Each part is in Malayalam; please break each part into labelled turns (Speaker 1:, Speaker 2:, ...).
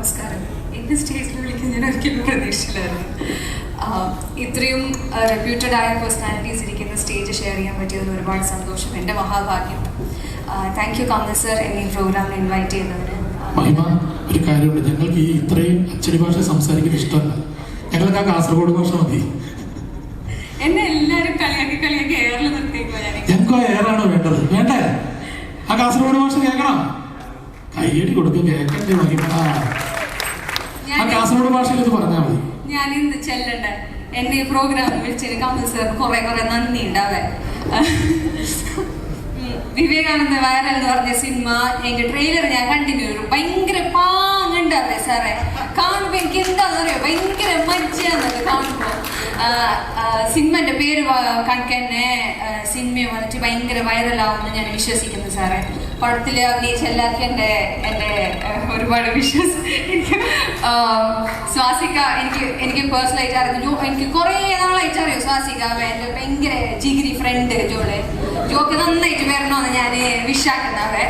Speaker 1: നമസ്കാരം. എന്നെ സ്റ്റേജിൽ വിളിക്കാൻ ഞാൻ ഒരിക്കലും പ്രതീക്ഷിച്ചില്ലായിരുന്നു. ആഹ് ഇത്രയും റെപ്യൂട്ടഡ് ആയ പേഴ്സണാലിറ്റീസ് ഇരിക്കുന്ന സ്റ്റേജ് ഷെയർ ചെയ്യാൻ പറ്റിയതിൽ ഒരുപാട് സന്തോഷം. എന്റെ മഹാഭാഗ്യം. താങ്ക് യു കമൽ സർ എന്നെ പ്രോഗ്രാമിൽ ഇൻവൈറ്റ് ചെയ്തതിന്.
Speaker 2: മഹിമ ഒരു കാര്യമുണ്ട്. ഞങ്ങൾക്ക് ഈ ഇത്രയും അച്ചടി ഭാഷ സംസാരിക്കുന്ന ഇഷ്ടമല്ല. ഞങ്ങൾക്ക് ആ കാസർഗോഡ് ഭാഷ മതി.
Speaker 1: എന്നെ എല്ലാവരും കളിയാക്കി കളിയാക്കി എയറിൽ നിർത്തിയേക്കുവാ ഞാൻ
Speaker 2: ഞങ്ങൾക്ക് ആ ഏറാണ് വേണ്ടത്? വേണ്ടേ? ആ കാസർഗോഡ് ഭാഷ കേൾക്കണം. കയ്യടി കൊടുക്കും കേൾക്കണ്ടേ മഹിമ. കാസർഗോഡ് ഭാഷയിൽ ഇത് പറഞ്ഞാൽ മതി.
Speaker 1: ഞാൻ ഇന്ന് ചെല്ലണ്ട എന്നെ ഈ പ്രോഗ്രാം വിളിച്ചതിന് കമൽ സർ കുറെ കുറെ നന്ദി ഉണ്ടാവേ. വിവേകാനന്ദ വൈറൽ എന്ന് പറഞ്ഞ സിനിമ എന്റെ ട്രെയിലർ ഞാൻ കണ്ടിന്യൂ ഭയങ്കര പാങ്ങുണ്ടാവേ സാറേ. കാണുമ്പോ എനിക്ക് എന്താന്ന് അറിയോ ഭയങ്കര സിനിമന്റെ പേര് കണക്കന്നെ സിനിമ വന്നിട്ട് ഭയങ്കര വൈറലാവുമെന്ന് ഞാൻ വിശ്വസിക്കുന്നു സാറേ. പടത്തിൽ അഭിനയിച്ച എല്ലാവർക്കും എന്റെ എന്റെ ഒരുപാട് വിശ്വാസം. എനിക്ക് സ്വാസിക എനിക്ക് എനിക്ക് പേഴ്സണലായിട്ട് അറിയുന്നു. എനിക്ക് കുറേ നാളായിട്ട് അറിയും സ്വാസിക എന്റെ ഭയങ്കര ജിഗിരി ഫ്രണ്ട് ജോൾ. ജോക്ക് നന്നായിട്ട് വരണമെന്ന് ഞാൻ വിഷാക്കുന്നവേ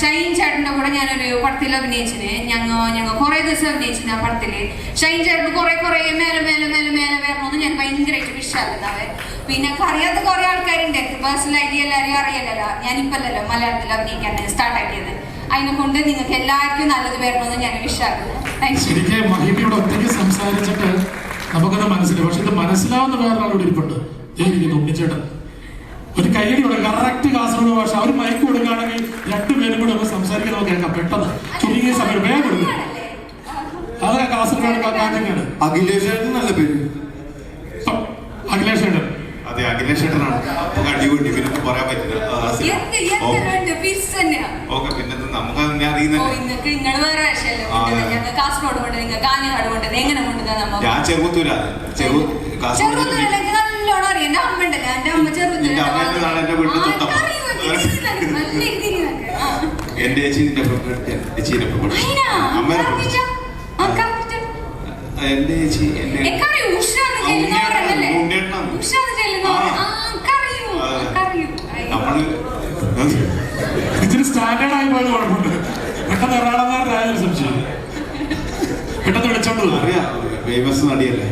Speaker 1: ഷൈൻ ചേട്ടന്റെ കൂടെ ഞാനൊരു പടത്തിൽ അഭിനയിച്ചിന്. ഞങ്ങൾ ഞങ്ങൾ കുറേ ദിവസം അഭിനയിച്ചിന് ആ പടത്തിൽ ഷൈൻ ചേട്ടൻ കുറേ കുറേ മേലെ മേലെ മേലെ മേലെ വരണമെന്ന് ഞാൻ ഭയങ്കരമായിട്ട് വിഷാക്കുന്നവേ പിന്നെ അറിയാത്ത കുറെ ആൾക്കാരുണ്ട്. പേഴ്സണലായിട്ട് എല്ലാവരും അറിയില്ലല്ലോ ഞാനിപ്പല്ലല്ലോ മലയാളത്തിൽ അഭിനയിക്കാൻ സ്റ്റാർട്ട് ആക്കിയത്. അതിനെ കൊണ്ട് നിങ്ങൾക്ക് എല്ലാവർക്കും നല്ലത് വരണമെന്ന് ഞാൻ
Speaker 2: ഒറ്റയ്ക്ക് സംസാരിച്ചിട്ട് നമുക്കത് മനസ്സിലായി. പക്ഷെ ഇത് മനസ്സിലാവുന്ന വേറൊരാളോട് ഇരിപ്പുണ്ട്. ഉണ്ണിച്ചേട്ടൻ ഒരു കൈയടി കൊടുക്കുക കറക്റ്റ് കാസർഗോഡ് ഭാഷ അവർ മയക്ക് കൊടുക്കുകയാണെങ്കിൽ രണ്ടുപേരും കൂടെ ഒന്ന് സംസാരിക്കാൻ നമുക്ക് കേൾക്കാം പെട്ടെന്ന് ചുരുങ്ങിയ സമയം വേഗം കൊടുക്കും. അതൊക്കെ കാസർഗോഡ് കാഞ്ഞങ്ങാട്
Speaker 3: അഖിലേഷ് നല്ല പേര്.
Speaker 2: അഖിലേഷ് ഏട്ടൻ
Speaker 3: അതെ അഖിലേഷ് ഏട്ടനാണ് അടിപൊളി പിന്നെ പറയാൻ പറ്റില്ല. ഓക്കെ പിന്നെ നമുക്ക് അറിയുന്നില്ല? ഞാൻ ചെറുപ്പത്തൂരാ ചെറു കാസർഗോഡ്
Speaker 1: എന്റെ അമ്മ ഉണ്ടല്ലോ എന്റെ അമ്മ
Speaker 3: എന്റെ. എന്റെ ചേച്ചി എന്നെ. നമ്മൾ
Speaker 2: ഇച്ചിരി സ്റ്റാൻഡേർഡ് ആയി പോയത് കുഴപ്പമുണ്ട് പെട്ടെന്ന് എറണാകുളംകാരനായ സംശയം. പെട്ടെന്ന് വിളിച്ചോണ്ട് പോകും
Speaker 3: അറിയാം. ഫേമസ് നടിയല്ലേ.